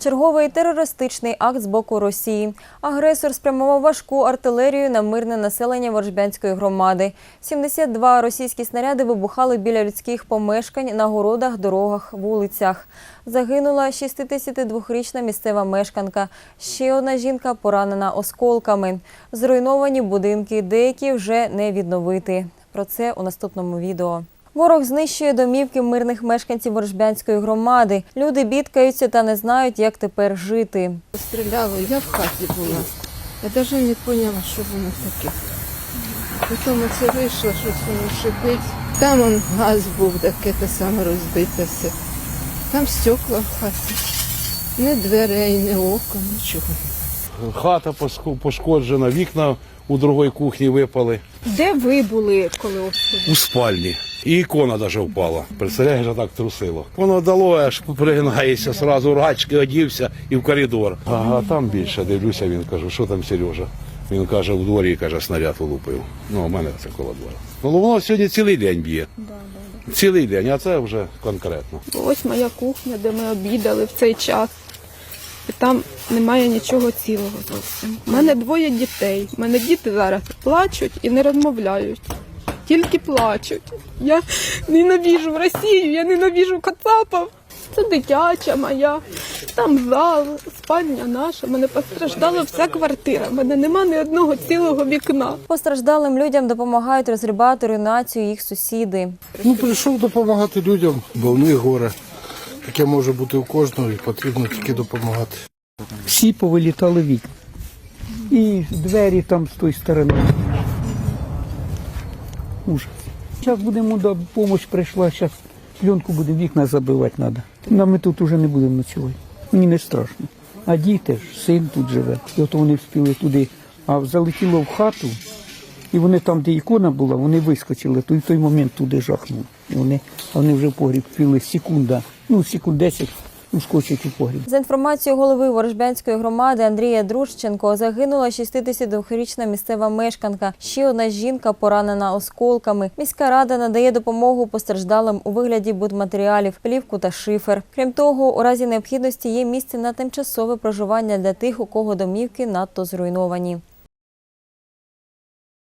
Черговий терористичний акт з боку Росії. Агресор спрямував важку артилерію на мирне населення Ворожбянської громади. 72 російські снаряди вибухали біля людських помешкань на городах, дорогах, вулицях. Загинула 62-річна місцева мешканка. Ще одна жінка поранена осколками. Зруйновані будинки, деякі вже не відновити. Про це у наступному відео. Ворог знищує домівки мирних мешканців Ворожбянської громади. Люди бідкаються та не знають, як тепер жити. Стріляли, я в хаті була. Я навіть не поняла, що воно таке. Потім це вийшло, щось воно шипить. Там он газ був, таке те саме розбите все. Там стекла в хаті. Ні дверей, ні окон, нічого. Хата пошкоджена, вікна у другій кухні випали Де ви були, коли обстріли? у спальні. І ікона навіть впала. Представляєш, так трусило. Воно дало, аж пригинається, сразу рачки одівся і в коридор. А, а там більше дивлюся, він кажу, що там Сережа? Він каже, у дворі каже, снаряд улупив. Ну, у мене це коло двора. Ну, воно сьогодні цілий день б'є. Цілий день, а це вже конкретно. Ось моя кухня, де ми обідали в цей час. І там немає нічого цілого зовсім. У мене двоє дітей. У мене діти зараз плачуть і не розмовляють. Тільки плачуть. Я ненавіжу Росію, я ненавіжу Кацапов. Це дитяча моя, там зал, спальня наша. Мене постраждала вся квартира. У мене нема ні одного цілого вікна. Постраждалим людям допомагають розгрібати руйнацію їх сусіди. Ну, прийшов допомагати людям, бо в них горе. Таке може бути у кожного і потрібно тільки допомагати. всі повилітали вікна. І двері там з тої сторони. Ужас. Зараз будемо, допомога прийшла, зараз пленку будемо вікна забивати треба. Нам ми тут уже не будемо ночувати. Мені не страшно. А діти ж, син тут живе. І от вони вспіли туди, а залетіло в хату, і вони там, де ікона була, вони вискочили, то в той момент туди жахнули. І вони, а вони вже в погріб впіли секунда, ну секунд 10 ускочать у погріб. За інформацією голови Ворожбянської громади Андрія Дружченко, загинула 62-річна місцева мешканка. Ще одна жінка поранена осколками. Міська рада надає допомогу постраждалим у вигляді будматеріалів, плівку та шифер. Крім того, у разі необхідності є місце на тимчасове проживання для тих, у кого домівки надто зруйновані.